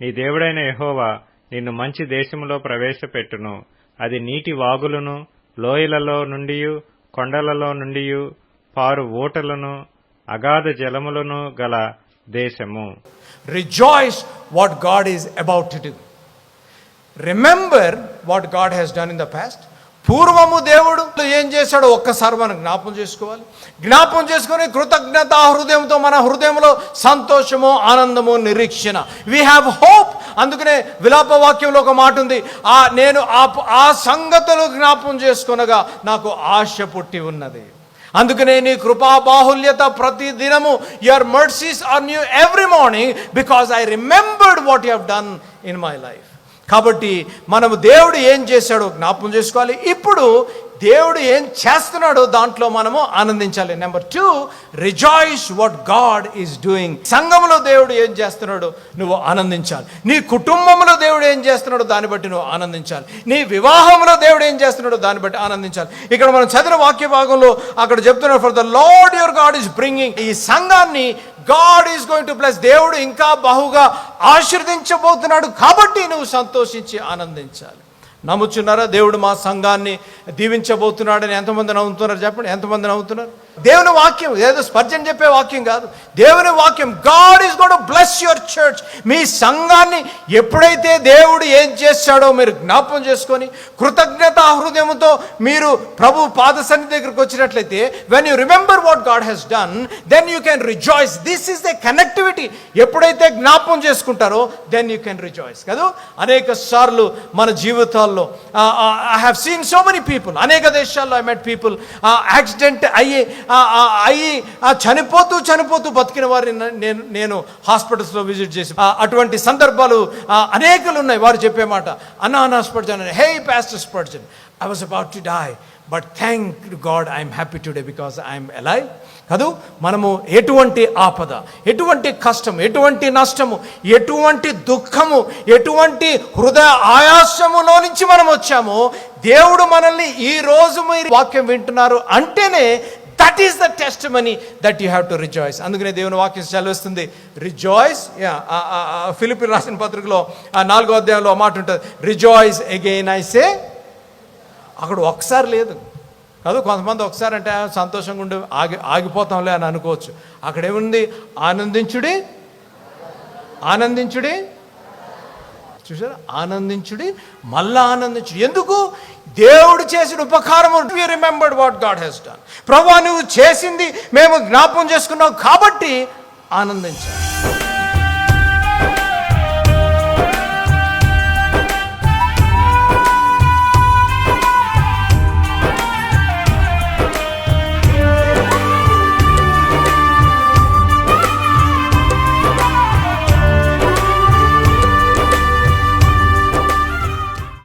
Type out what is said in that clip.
నీ దేవుడైన యహోవా నిన్ను మంచి దేశములో ప్రవేశపెట్టును అది నీటి వాగులను లోయలలో నుండియు కొండలలో నుండియు పారు ఊటలను అగాధ జలములను గల దేశము rejoice what God is about to do. Remember what God has done in the. పూర్వము దేవుడు ఏం చేశాడో ఒక్కసారి మనం జ్ఞాపం చేసుకోవాలి. జ్ఞాపం చేసుకొని కృతజ్ఞత హృదయంతో మన హృదయంలో సంతోషము ఆనందము నిరీక్షణ. వీ హ్యావ్ హోప్ అందుకనే విలాప వాక్యంలో ఒక మాట ఉంది. ఆ నేను ఆ ఆ సంగతులు జ్ఞాపం చేసుకొనగా నాకు ఆశ పుట్టి ఉన్నది. అందుకనే నీ కృపా బాహుల్యత ప్రతి దినము your mercies are new every morning because I remembered what you done in my life కాబట్టి మనము దేవుడు ఏం చేశాడో జ్ఞాపకం చేసుకోవాలి. ఇప్పుడు దేవుడు ఏం చేస్తున్నాడో దాంట్లో మనము ఆనందించాలి. Number two rejoice what God is doing సంఘంలో దేవుడు ఏం చేస్తున్నాడో? నువ్వు ఆనందించాలి. నీ కుటుంబంలో దేవుడు ఏం చేస్తున్నాడో దాన్ని బట్టి నువ్వు ఆనందించాలి. నీ వివాహంలో దేవుడు ఏం చేస్తున్నాడో దాన్ని బట్టి ఆనందించాలి. ఇక్కడ మనం చదివిన వాక్య భాగంలో అక్కడ చెప్తున్నాడు for the Lord your God is bringing ఈ సంఘాన్ని God is going to bless దేవుడు ఇంకా బహుగా ఆశీర్దించబోతున్నాడు కాబట్టి నువ్వు సంతోషించి ఆనందించాలి. నమ్ముచున్నారా? దేవుడు మా సంఘాన్ని దీవించబోతున్నాడని ఎంతమంది నవ్వుతున్నారు చెప్పండి? ఎంతమంది నవ్వుతున్నారు దేవుని వాక్యం ఏదో స్పర్జన్ చెప్పే వాక్యం కాదు. దేవుని వాక్యం God is God bless your church మీ సంఘాన్ని ఎప్పుడైతే దేవుడు ఏం చేశాడో మీరు జ్ఞాపం చేసుకొని కృతజ్ఞత హృదయంతో మీరు ప్రభు పాద సన్నిధి దగ్గరికి వచ్చినట్లయితే when you remember what God has done then you can rejoice this is the connectivity ఎప్పుడైతే జ్ఞాపం చేసుకుంటారో దెన్ యూ కెన్ రిజాయిస్ కదా? అనేక సార్లు మన జీవితాల్లో I have seen so many people అనేక దేశాల్లో ఐ మెట్ పీపుల్ యాక్సిడెంట్ అయ్యి అయ్యి చనిపోతూ చనిపోతూ బతికిన వారిని నేను నేను హాస్పిటల్స్లో విజిట్ చేసి అటువంటి సందర్భాలు అనేకలు ఉన్నాయి వారు చెప్పే మాట అన్నా అన్నా Spurgeon hey pastor Spurgeon I was about to die but thank God I'm happy today because I'm alive కదూ? మనము ఎటువంటి ఆపద ఎటువంటి కష్టం ఎటువంటి నష్టము ఎటువంటి దుఃఖము ఎటువంటి హృదయ ఆయాసములో నుంచి మనం వచ్చామో దేవుడు మనల్ని ఈ రోజు మీరు వాక్యం వింటున్నారు అంటేనే that is the testimony that you have to rejoice అందుకనే దేవుని వాక్యం చదివిస్తుంది రిజాయిస్ ఫిలిపి రాసిన పత్రికలో ఆ నాలుగో అధ్యాయంలో మాట ఉంటుంది. రిజాయిస్ అగైన్ ఐ సే అక్కడ ఒకసారి లేదు. కాదు కొంతమంది ఒకసారి అంటే సంతోషంగా ఉండి ఆగి ఆగిపోతాంలే అని అనుకోవచ్చు. అక్కడ ఏముంది? ఆనందించుడి ఆనందించుడి చూసారా? ఆనందించుడి మళ్ళా ఆనందించుడు. ఎందుకు? దేవుడు చేసిన ఉపకారము. Remembered what God has done ప్రభా నువ్వు చేసింది మేము జ్ఞాపకం చేసుకున్నావు కాబట్టి ఆనందించాలి.